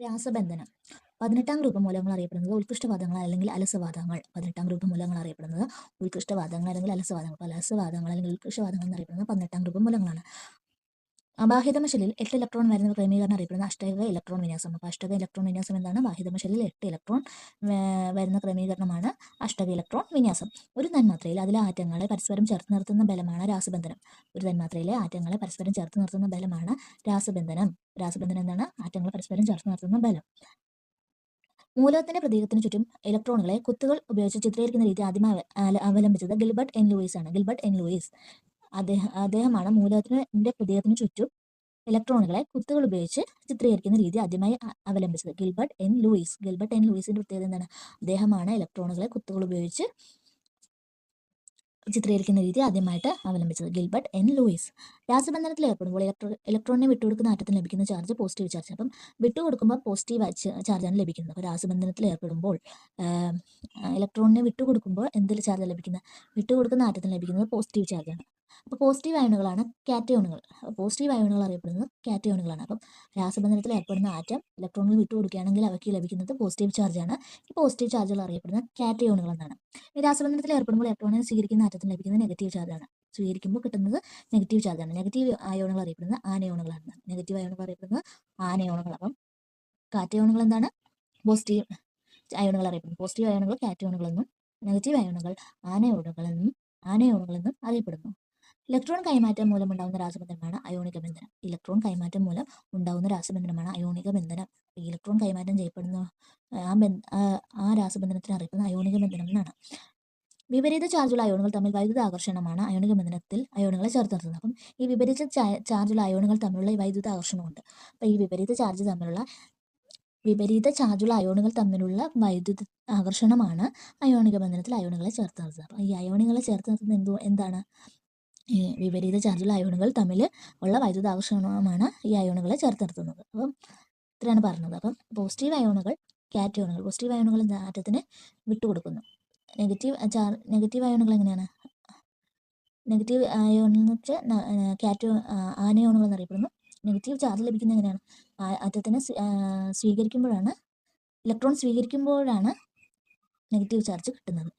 രാസബന്ധനം. പതിനെട്ടാം ഗ്രൂപ്പ് മൂലങ്ങൾ അറിയപ്പെടുന്നത് ഉത്കൃഷ്ടവാദങ്ങൾ അല്ലെങ്കിൽ അലസവാദങ്ങൾ. പതിനെട്ടാം ഗ്രൂപ്പ് മൂലങ്ങൾ അറിയപ്പെടുന്നത് ഉത്കൃഷ്ടവാദങ്ങൾ അല്ലെങ്കിൽ അലസവാദങ്ങൾ. അലസവാദങ്ങൾ അല്ലെങ്കിൽ ഉത്കൃഷ്ടവാദങ്ങൾ എന്നറിയപ്പെടുന്നത് പതിനെട്ടാം ഗ്രൂപ്പ് മൂലകങ്ങളാണ് അബാഹിതമ ഷെല്ലിൽ എട്ട് ഇലക്ട്രോൺ വരുന്ന ക്രമീകരണം അറിയപ്പെടുന്ന അഷ്ടക ഇലക്ട്രോൺ വിന്യാസം. അപ്പോൾ അഷ്ടക ഇലക്ട്രോൺ വിന്യാസം എന്താണ്? ബാഹ്യതമശലിൽ എട്ട് ഇലക്ട്രോൺ വരുന്ന ക്രമീകരണമാണ് അഷ്ടക ഇലക്ട്രോൺ വിന്യാസം. ഒരു തന്മാത്രയിൽ അതിലെ ആറ്റങ്ങളെ പരസ്പരം ചേർത്ത് നിർത്തുന്ന ബലമാണ് രാസബന്ധനം. ഒരു തന്മാത്രയിലെ ആറ്റങ്ങളെ പരസ്പരം ചേർത്ത് നിർത്തുന്ന ബലമാണ് രാസബന്ധനം. രാസബന്ധനം എന്താണ്? ആറ്റങ്ങളെ പരസ്പരം ചേർത്ത് നിർത്തുന്ന ബലം. മൂലകത്തിന്റെ പ്രതീകത്തിന് ചുറ്റും ഇലക്ട്രോണുകളെ കുത്തുകൾ ഉപയോഗിച്ച് ചിത്രീകരിക്കുന്ന രീതി ആദ്യം അവലംബിച്ചത് ഗിൽബർട്ട് എൻ ലൂയിസ് ആണ് ഗിൽബർട്ട് എൻ ലൂയിസ്. അദ്ദേഹം അദ്ദേഹമാണ് മൂലകത്തിന്റെ പ്രതീകത്തിന് ചുറ്റും ഇലക്ട്രോണുകളെ കുത്തുകൾ ഉപയോഗിച്ച് ചിത്രീകരിക്കുന്ന രീതി ആദ്യമായി അവലംബിച്ചത്. Gilbert N Lewis. Gilbert N ലൂയിസിന്റെ പ്രത്യേകത എന്താണ്? അദ്ദേഹമാണ് ഇലക്ട്രോണുകളെ കുത്തുകൾ ഉപയോഗിച്ച് ചിത്രീകരിക്കുന്ന രീതി ആദ്യമായിട്ട് അവലംബിച്ചത്. Gilbert N Lewis. രാസബന്ധനത്തിൽ ഏർപ്പെടുമ്പോൾ ഇലക്ട്രോ ഇലക്ട്രോണിനെ വിട്ടുകൊടുക്കുന്ന ആറ്റത്തിന് ലഭിക്കുന്ന ചാർജ് പോസിറ്റീവ് ചാർജ് അപ്പം വിട്ടുകൊടുക്കുമ്പോൾ പോസിറ്റീവ് ചാർജാണ് ലഭിക്കുന്നത്. അപ്പോൾ രാസബന്ധനത്തിൽ ഏർപ്പെടുമ്പോൾ ഇലക്ട്രോണിനെ വിട്ടുകൊടുക്കുമ്പോൾ എന്തിൽ ചാർജ് ലഭിക്കുന്നത്? വിട്ടുകൊടുക്കുന്ന ആറ്റത്തിന് ലഭിക്കുന്നത് പോസിറ്റീവ് ചാർജാണ് അപ്പോൾ പോസിറ്റീവ് അയോണുകളാണ് കാറ്റയോണുകൾ. പോസിറ്റീവ് അയോണുകൾ അറിയപ്പെടുന്നത് കാറ്റയോണുകളാണ്. അപ്പം രാസബന്ധനത്തിൽ ഏർപ്പെടുന്ന ആറ്റം ഇലക്ട്രോണുകൾ വിട്ടുകൊടുക്കുകയാണെങ്കിൽ അവയ്ക്ക് ലഭിക്കുന്നത് പോസിറ്റീവ് ചാർജാണ് ഈ പോസിറ്റീവ് ചാർജുകൾ അറിയപ്പെടുന്ന കാറ്റയോണുകൾ എന്നാണ്. രാസബന്ധനത്തിൽ ഏർപ്പെടുമ്പോൾ ഇലക്ട്രോണിനെ സ്വീകരിക്കുന്ന ആറ്റത്തിന് ലഭിക്കുന്നത് നെഗറ്റീവ് ചാർജാണ് സ്വീകരിക്കുമ്പോൾ കിട്ടുന്നത് നെഗറ്റീവ് ചാർജാണ് നെഗറ്റീവ് അയോണുകൾ അറിയപ്പെടുന്നത് ആനയോണുകളാണ് നെഗറ്റീവ് അയോണുകൾ അറിയപ്പെടുന്നത് ആനയോണുകൾ. അപ്പം കാറ്റയോണുകൾ എന്താണ്? പോസിറ്റീവ് അയോണുകൾ അറിയപ്പെടുന്നു. പോസിറ്റീവ് അയോണുകൾ കാറ്റയോണുകളെന്നും നെഗറ്റീവ് അയോണുകൾ ആനയോണുകളെന്നും ആനയോണുകളെന്നും അറിയപ്പെടുന്നു. ഇലക്ട്രോൺ കൈമാറ്റം മൂലം ഉണ്ടാകുന്ന രാസബന്ധനമാണ് അയോണിക ബന്ധനം. ഇലക്ട്രോൺ കൈമാറ്റം മൂലം ഉണ്ടാകുന്ന രാസബന്ധനമാണ് അയോണിക ബന്ധനം. ഇലക്ട്രോൺ കൈമാറ്റം ചെയ്യപ്പെടുന്ന ആ ആ- രാസബന്ധനത്തിന് അറിയപ്പെടുന്ന അയോണിക ബന്ധനം എന്നാണ്. വിപരീത ചാർജുള്ള അയോണുകൾ തമ്മിൽ വൈദ്യുത ആകർഷണമാണ് അയോണിക ബന്ധനത്തിൽ അയോണുകളെ ചേർത്ത് നിർത്തുന്നത്. അപ്പം ഈ വിപരീത ചാർജുള്ള അയോണുകൾ തമ്മിലുള്ള വൈദ്യുത ആകർഷണമുണ്ട്. അപ്പം ഈ വിപരീത ചാർജ് തമ്മിലുള്ള വിപരീത ചാർജുള്ള അയോണുകൾ തമ്മിലുള്ള വൈദ്യുത ആകർഷണമാണ് അയോണിക ബന്ധനത്തിൽ അയോണുകളെ ചേർത്ത് നിർത്തുന്നത്. അപ്പം ഈ അയോണുകളെ ചേർത്ത് നിർത്തുന്നത് എന്തോ എന്താണ്? വിപരീത ചാർജുള്ള അയോണുകൾ തമ്മിൽ ഉള്ള വൈദ്യുത ആകർഷണമാണ് ഈ അയോണുകളെ ചേർത്ത് നിർത്തുന്നത് അപ്പം ഇത്രയാണ് പറഞ്ഞത്. അപ്പം പോസിറ്റീവ് അയോണുകൾ കാറ്റയോണുകൾ പോസിറ്റീവ് അയോണുകൾ ആറ്റത്തിന് വിട്ടുകൊടുക്കുന്നു. നെഗറ്റീവ് ചാർ നെഗറ്റീവ് അയോണുകൾ എങ്ങനെയാണ്? നെഗറ്റീവ് അയോൺ എന്ന് വെച്ചാൽ കാറ്റോ ആനയോണുകൾ എന്നറിയപ്പെടുന്നു. നെഗറ്റീവ് ചാർജ് ലഭിക്കുന്നത് എങ്ങനെയാണ്? ആറ്റത്തിന് സ്വീ- സ്വീകരിക്കുമ്പോഴാണ് ഇലക്ട്രോൺ സ്വീകരിക്കുമ്പോഴാണ് നെഗറ്റീവ് ചാർജ് കിട്ടുന്നത്.